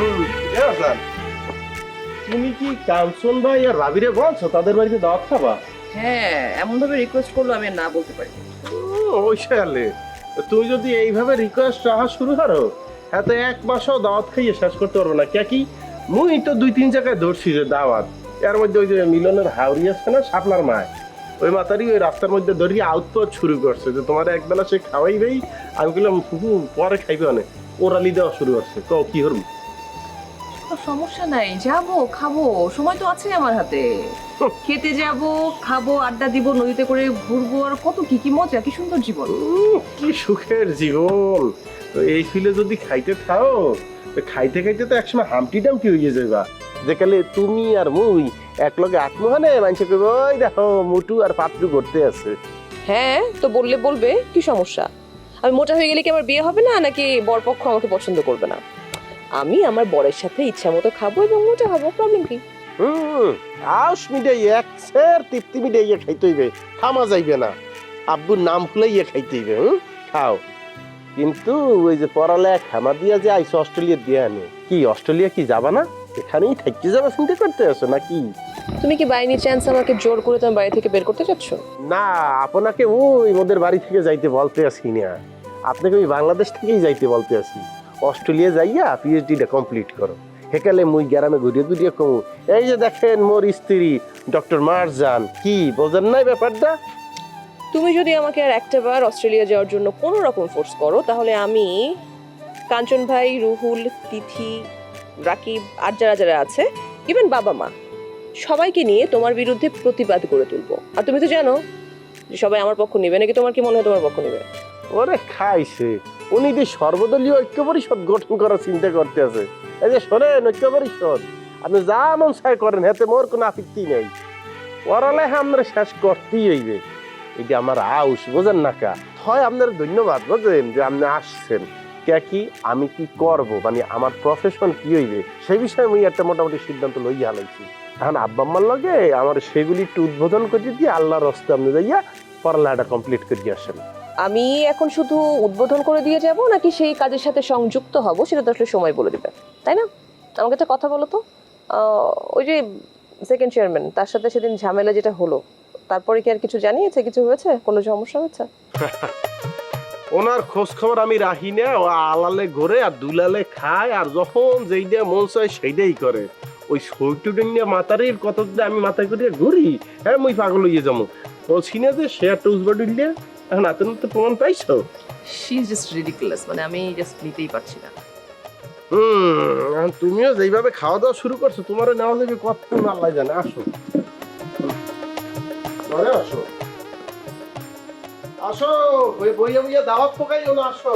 হাসান, তুমি কি কাঞ্চন ভাই আর রাবিরে বলছো? তাদের বাড়িতে দাওয়াত খাবা? হ্যাঁ এমন ভাবে রিকোয়েস্ট করল আমি না বলতে পারি। ওই সালে তুমি যদি এইভাবে রিকোয়েস্ট রাখা শুরু করো এত এক মাসও দাওয়াত খাইয়ে শেষ করতে পারব না। কে কি? মুই তো দুই তিন জায়গায় ধরছি যে দাওয়াত। এর মধ্যে ওই যে মিলনের হাওড়ি আছে না শাপলার মায় ওই মাতারি ওই রাস্তার মধ্যে ধরিয়ে আউটপোট শুরু করছে যে তোমার একবেলা সে খাওয়াইবেই। আমি বললাম পরে খাইবে অনেক। ওরালি দেওয়া শুরু করছে। তো কি কোনো সমস্যা নাই যাব খাব সময় তো আছে আমার হাতে। খেতে যাব খাব আড্ডা দিব নদীতে করে ঘুরবো আর কত কি কি মজা কি সুন্দর জীবন। কি সুখের জীবন। তো এই ফিলে যদি খাইতে থাও খাইতে খাইতে তো একসময় হামটি ডামটি হয়ে যাবা যেকালে তুমি আর মুই এক লগে আত্মহানে মানুষে কইব ওই দেখো মুটু আর পাত্রু করতে আছে। হ্যাঁ তো বললে বলবে কি সমস্যা? আমি মোটা হয়ে গেলে কি আমার বিয়ে হবে না নাকি বরপক্ষ আমাকে পছন্দ করবে না? আমি আমার বরের সাথে ইচ্ছা মতো খাব এবং মোটা হব প্রবলেম কি? হুম আউস মিটাই এক সের তৃপ্তি মিটাইয়া খাইতে হইবে থামা যাইবে না। আব্বুর নাম ফুলাইয়া খাইতে হইবে হুম? খাও। কিন্তু ওই যে পড়ালেখা খামা দিয়া যে আইসো অস্ট্রেলিয়া দিয়ে আনে। কি অস্ট্রেলিয়া কি যাবা না? এখানেই থাকতে যাবা চিন্তা করতে আসো নাকি? তুমি কি বাইনি চান্স আমাকে জোর করে তোমার বাড়ি থেকে বের করতে চাচ্ছ? না আপনাকে ওই ওদের বাড়ি থেকে যাইতে বলতে আসি না। আপনাকে ওই বাংলাদেশ থেকেই যাইতে বলতে আসি। অস্ট্রেলিয়া যাইয়া পিএইচডিটা কমপ্লিট করো। হেকালে মুই গ্রামে ঘুরিয়ে ঘুরিয়ে কমু এই যে দেখেন মোর স্ত্রী ডক্টর মারজান কি বোঝেন নাই ব্যাপারটা? তুমি যদি আমাকে আর একটা বার অস্ট্রেলিয়া যাওয়ার জন্য কোনো রকম ফোর্স করো তাহলে আমি কাঞ্চন ভাই রুহুল তিথি রাকিব আর যারা যারা আছে ইভেন বাবা মা সবাইকে নিয়ে তোমার বিরুদ্ধে প্রতিবাদ করে তুলবো। আর তুমি তো জানো যে সবাই আমার পক্ষ নেবে নাকি তোমার কি মনে হয় তোমার পক্ষ নেবে? ওরে খাইছে। উনি যে সর্বদলীয় ঐক্য পরিষদ গঠন করার চিন্তা করতে আছে। এই যে শোনেন ঐক্য পরিষদ আপনি যা মন চাই করেন হাতে মোর কোনো আপত্তি নেই। ওরালে আমরা শেষ করতেই হইবে। এটা আমার আউস বোঝেন না কা? হয় আপনার ধন্যবাদ, বুঝেন যে আপনি আসছেন। কে কি? আমি কি করব? মানে আমার প্রফেশন কি হইবে? সেই বিষয়ে আমি একটা মোটামুটি সিদ্ধান্ত লইয়া হালাইছি এখন আব্বা আম্মার লগে আমার সেগুলি একটু উদ্বোধন করে দিয়ে আল্লাহর রস্তে আপনি যাইয়া পড়ালেখাটা কমপ্লিট করে আসেন। আমি এখন শুধু উদ্বোধন করে দিয়ে যাব নাকি সেই কাজের সাথে সংযুক্ত হব? সেটা তো আসলে সময় বলে দিবে। তাই না? আমাকে একটা কথা বলো তো। ওই যে সেকেন্ড চেয়ারম্যান তার সাথে সেদিন ঝামেলা যেটা হলো, তারপরে কি আর কিছু জানিয়েছে? কিছু হয়েছে? কোনো সমস্যা হয়েছে? ওনার খোঁজ খবর আমি রাখি না। ও আলালে ঘরে আর দুলালে খায়, আর যখন যেইটা মন চায় সেইটাই করে। ওই সৈটুডিনিয়া মাতারির কত আমি মাথায় করিয়া ঘুরি হ্যাঁ মুই পাগল হইয়ে যাব। বলছি না যে সে একটা এখন আতন তো প্রমাণ পাইছো? শি ইজ জাস্ট রিডিকুলাস মানে আমি জাস্ট নিতেই পারছি না। হুম তুমিও যেইভাবে খাওয়া দাওয়া শুরু করছ তোমারও নেওয়া যাবে কত আল্লাহ জানে। আসো। ঘরে আসো। আসো বই বইয়া বইয়া দাওয়াত পোকাইও না আসো।